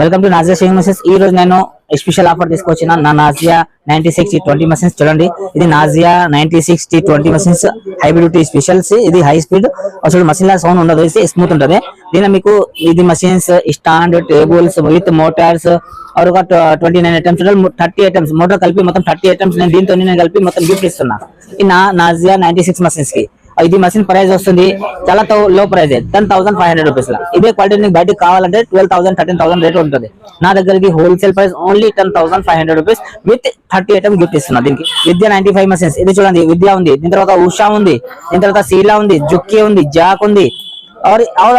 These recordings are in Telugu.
Welcome to Nazia shaving machines ఈ రోజు నేను స్పెషల్ ఆఫర్ తీసుకొచ్చిన నా Nazia ninety six T twenty machines చూడండి ఇది Nazia ninety six T twenty machines hybrid specials ఇది హై స్పీడ్ అసలు మషిన్ లా సౌండ్ ఉండదు. స్మూత్ ఉంటుంది. దీని మీకు ఇది machines stand tables with motors और ఒక twenty nine items thirty items motor కలిపి మొత్తం థర్టీ ఐటమ్స్ నేను దీంతో నేను కలిపి మొత్తం గిఫ్ట్ ఇస్తున్నా. ఈ నా నాజియా నైన్టీ సిక్స్ మషిన్స్కి. ఇది మసీన్ ప్రైస్ వస్తుంది. చాలా low price ten thousand five hundred rupees లా. ఇదే క్వాలిటీ నీకు బయటకు కావాలంటే twelve thousand thirteen thousand rate ఉంటుంది. నా దగ్గరికి wholesale price only ten thousand five hundred rupees with thirty item gift ఇస్తున్నా దీనికి. విద్య నైన్టీ ఫైవ్ మసీన్స్ ఇది చూడండి విద్య ఉంది. దీని తర్వాత ఉషా ఉంది. దీని తర్వాత శీలా ఉంది. జుక్కి ఉంది. జాక్ ఉంది.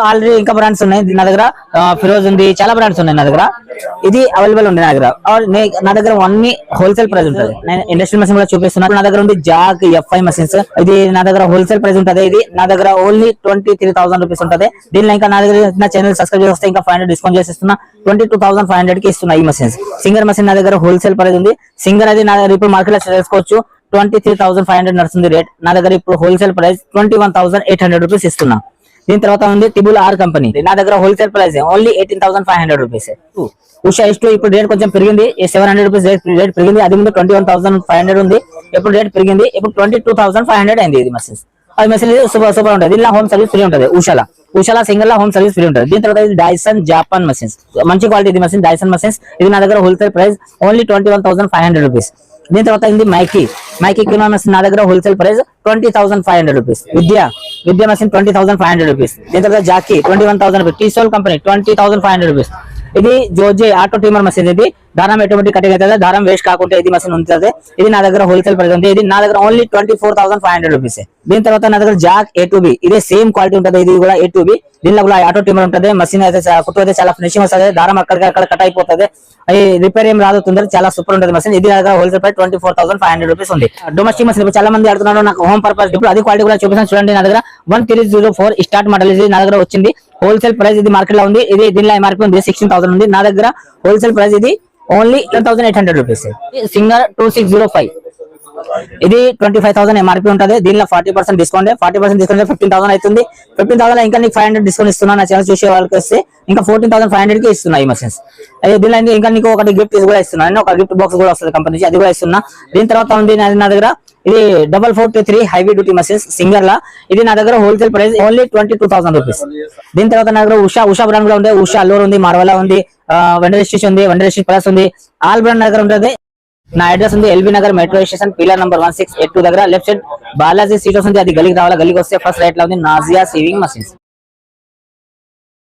ఆల్రెడీ ఇంకా బ్రాండ్స్ ఉన్నాయి. నా దగ్గర ఫిరోజ్ ఉంది. చాలా బ్రాండ్స్ ఉన్నాయి నా దగ్గర. ఇది అవైలబుల్ ఉంది నా దగ్గర. నా దగ్గర అన్ని హోల్సేల్ ప్రైస్ ఉంటుంది. నేను ఇండస్ట్రియల్ మెషిన్ కూడా చూపిస్తున్నాను నా దగ్గర ఉంది జాక్ ఎఫ్ఐ మెషిన్స్ ఇది నా దగ్గర హోల్సేల్ ప్రైస్ ఉంటుంది. ఇది నా దగ్గర only twenty three thousand rupees ఉంటుంది. దీనిలో ఇంకా నా దగ్గర నా ఛానల్ సబ్స్క్రైబ్ చేస్తే ఇంకా ఫైవ్ హండ్రెడ్ డిస్కౌంట్ చేసి ఇస్తున్నా. ట్వంటీ టూ థౌసండ్ ఫైవ్ హండ్రెడ్కి ఇస్తున్నా ఈ మెషిన్స్ సింగర్ మెషిన్ నా దగ్గర హోల్సేల్ ప్రైస్ ఉంది. సింగర్ అది నా దగ్గర ఇప్పుడు మార్కెట్లో చేసుకోవచ్చు twenty three thousand five hundred నడుస్తుంది రేట్ నా దగ్గర ఇప్పుడు wholesale price twenty one thousand eight hundred rupees ఇస్తున్నా. దీని తర్వాత ఉంది టిబుల్ ఆర్ కంపెనీ. నా దగ్గర wholesale price only eighteen thousand five hundred rupees Usha is ఇప్పుడు రేట్ కొంచెం పెరిగింది. Seven hundred rupees rate rate పెరిగింది. అది ముందు twenty one thousand five hundred ఉంది. ఇప్పుడు రేట్ పెరిగింది. ఇప్పుడు twenty two thousand five hundred అయింది ఇది మెసేజ్ అది మెసేజ్ సూపర్ సూపర్ ఉంటుంది. దీనిలో హోమ్ సర్వీస్ ఫ్రీ ఉంటుంది. ఉషాలా. ఉషాలా సింగిల్ హోమ్ సర్వీస్ ఫ్రీ ఉంటుంది. దీని తర్వాత ఇది డైసన్ జాపాన్ మెషిన్స్ మంచి క్వాలిటీ ఇది మెషిన్ డైసన్ మెషిన్స్ ఇది నా దగ్గర wholesale price only twenty one thousand five hundred rupees దీని తర్వాత ఇది మైకి మైకి కిలో నా దగ్గర wholesale price twenty thousand five hundred rupees Vidya. Vidya machine twenty thousand five hundred rupees. దీని తర్వాత Juki twenty one thousand rupees. టీసోల్ company twenty thousand five hundred rupees. ఇది జోజే ఆటో టీమర్ మసీద్ ఇది. దారం ఎటువంటి కటింగ్ అవుతుంది దారం వేస్ట్ కాకుండా ఇది మషిన్ ఉంటుంది ఇది నా దగ్గర హోల్సేల్ ప్రైస్ ఉంది. ఇది నా దగ్గర only twenty four thousand five hundred rupees దీని తర్వాత నా దగ్గర జాక్ ఏ టూ బి ఇదే సేమ్ క్వాలిటీ ఉంటుంది. ఇది కూడా ఏ టూ బి దీనిలో కూడా ఆటో టీమర్ ఉంటుంది. మసీన్ అయితే కుట్టు అయితే చాలా ఫినిషింగ్ వస్తుంది. దారం అక్కడికి అక్కడ కట్ అయిపోతుంది. అది రిపేర్ ఏం రాదు. తొందర చాలా సూపర్ ఉంటుంది మసీన్ ఇది నా దగ్గర wholesale price twenty four thousand five hundred rupees ఉంది. డొమెస్టిక్ మసీన్ ఇప్పుడు చాలా మంది అడుగుతున్నారు. నాకు హోమ్ పర్పస్ ఇప్పుడు అది క్వాలిటీ కూడా చూపిస్తాను. చూడండి నా దగ్గర one three zero four start model ఇది నా దగ్గర వచ్చింది. హోల్సేల్ ప్రైస్ ఇది మార్కెట్లో ఉంది. ఇది దీనిలో ఎంఆర్పీ ఉంది. సిక్స్టీన్ థౌసండ్ ఉంది. నా దగ్గర హోల్సేల్ ప్రైస్ ఇది only ten thousand eight hundred rupees Singer two six zero five ఇది ట్వంటీ ఫైవ్ థౌసండ్ ఎంఆర్పీ ఉంటుంది. దీనిలో forty percent discount forty percent discount fifteen thousand అవుతుంది. ఫిఫ్టీన్ థౌసండ్ ఇంకా నీకు ఫైవ్ హండ్రెడ్ డిస్కౌంట్ ఇస్తున్నాను నా ఛానల్ చూసే వాళ్ళకి వస్తే ఇంకా ఫోర్టీన్ థౌసండ్ ఫైవ్ హండ్రెడ్కి ఇస్తున్నాయి ఈ మషిన్స్ అదే దీనిలో ఇంకా- నీకు ఒకటి గిఫ్ట్ కూడా ఇస్తున్నా. ఒక గిఫ్ట్ బాక్స్ కూడా వస్తుంది కంపెనీ నుంచి. అది కూడా ఇస్తున్నా. దీని తర్వాత ఉంది నా దగ్గర ఇది double four two three heavy duty machines Singer లా ఇది నా దగ్గర wholesale price only twenty two thousand rupees దీని తర్వాత నా దగ్గర ఉషా ఉషా బ్రాండ్ కూడా ఉంది. ఉషా అల్లూర్ ఉంది మార్వలా ఉంది వెండర్ స్టేషన్ ఉంది వెండర్ స్టేషన్ ప్లస్ ఉంది. ఆల్ బ్రాండ్ దగ్గర ఉంటుంది. నా అడ్రస్ ఉంది LB Nagar metro station pillar number one six eight two దగ్గర. లెఫ్ట్ సైడ్ బాలాజీ సీట్ వస్తుంది అది గలికి రావాలి? గలికి వస్తే ఫస్ట్ రైట్లో ఉంది. Nausea saving machines